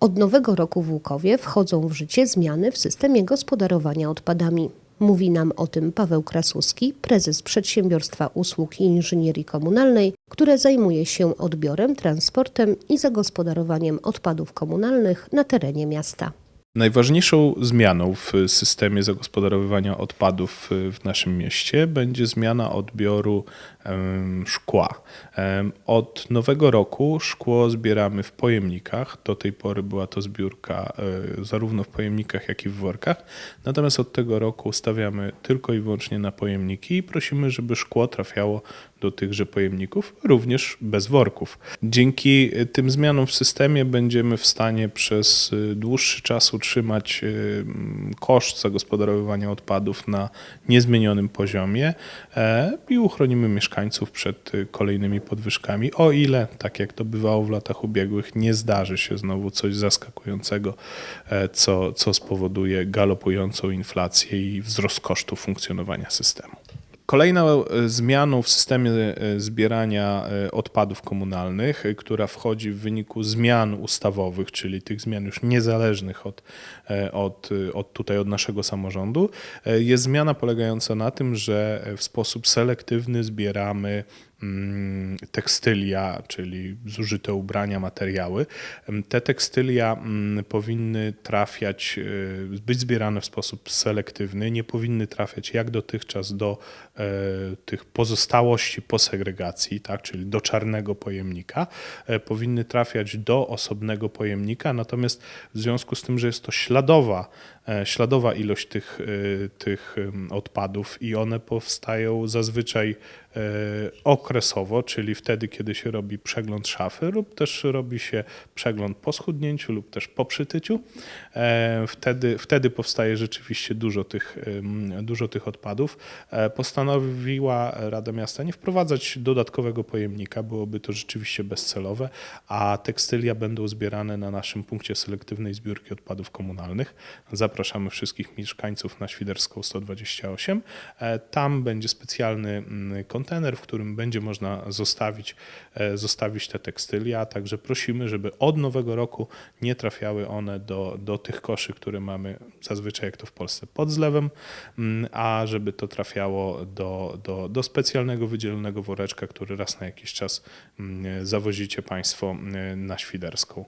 Od nowego roku w Łukowie wchodzą w życie zmiany w systemie gospodarowania odpadami. Mówi nam o tym Paweł Krasuski, prezes Przedsiębiorstwa Usług i Inżynierii Komunalnej, które zajmuje się odbiorem, transportem i zagospodarowaniem odpadów komunalnych na terenie miasta. Najważniejszą zmianą w systemie zagospodarowywania odpadów w naszym mieście będzie zmiana odbioru szkła. Od nowego roku szkło zbieramy w pojemnikach. Do tej pory była to zbiórka e, zarówno w pojemnikach, jak i w workach. Natomiast od tego roku stawiamy tylko i wyłącznie na pojemniki i prosimy, żeby szkło trafiało do tychże pojemników, również bez worków. Dzięki e, tym zmianom w systemie będziemy w stanie przez e, dłuższy czas utrzymać e, koszt zagospodarowywania odpadów na niezmienionym poziomie i uchronimy mieszkańców przed kolejnymi podwyżkami, o ile, tak jak to bywało w latach ubiegłych, nie zdarzy się znowu coś zaskakującego, co, co spowoduje galopującą inflację i wzrost kosztów funkcjonowania systemu. Kolejną e, zmianą w systemie e, zbierania e, odpadów komunalnych, która wchodzi w wyniku zmian ustawowych, czyli tych zmian już niezależnych od, od, od tutaj od naszego samorządu, jest zmiana polegająca na tym, że w sposób selektywny zbieramy tekstylia, czyli zużyte ubrania, materiały. Em, Te tekstylia mm, powinny trafiać, e, być zbierane w sposób selektywny, nie powinny trafiać jak dotychczas do e, tych pozostałości po segregacji, tak, czyli do czarnego pojemnika, e, powinny trafiać do osobnego pojemnika, natomiast w związku z tym, że jest to śladowa, e, śladowa ilość tych, e, tych odpadów i one powstają zazwyczaj okresowo, czyli wtedy, kiedy się robi przegląd szafy lub też robi się przegląd po schudnięciu lub też po przytyciu. E, Wtedy, wtedy powstaje rzeczywiście dużo tych, dużo tych odpadów. E, Postanowiła Rada Miasta nie wprowadzać dodatkowego pojemnika, byłoby to rzeczywiście bezcelowe, a tekstylia będą zbierane na naszym punkcie selektywnej zbiórki odpadów komunalnych. Zapraszamy wszystkich mieszkańców na Świderską 128. E, Tam będzie specjalny mm, kontener, w którym będzie można zostawić, e, zostawić te tekstylia, także prosimy, żeby od nowego roku nie trafiały one do, do tych koszy, które mamy zazwyczaj, jak to w Polsce, pod zlewem, mm, a żeby to trafiało do, do, do specjalnego wydzielonego woreczka, który raz na jakiś czas mm, zawozicie Państwo mm, na Świderską.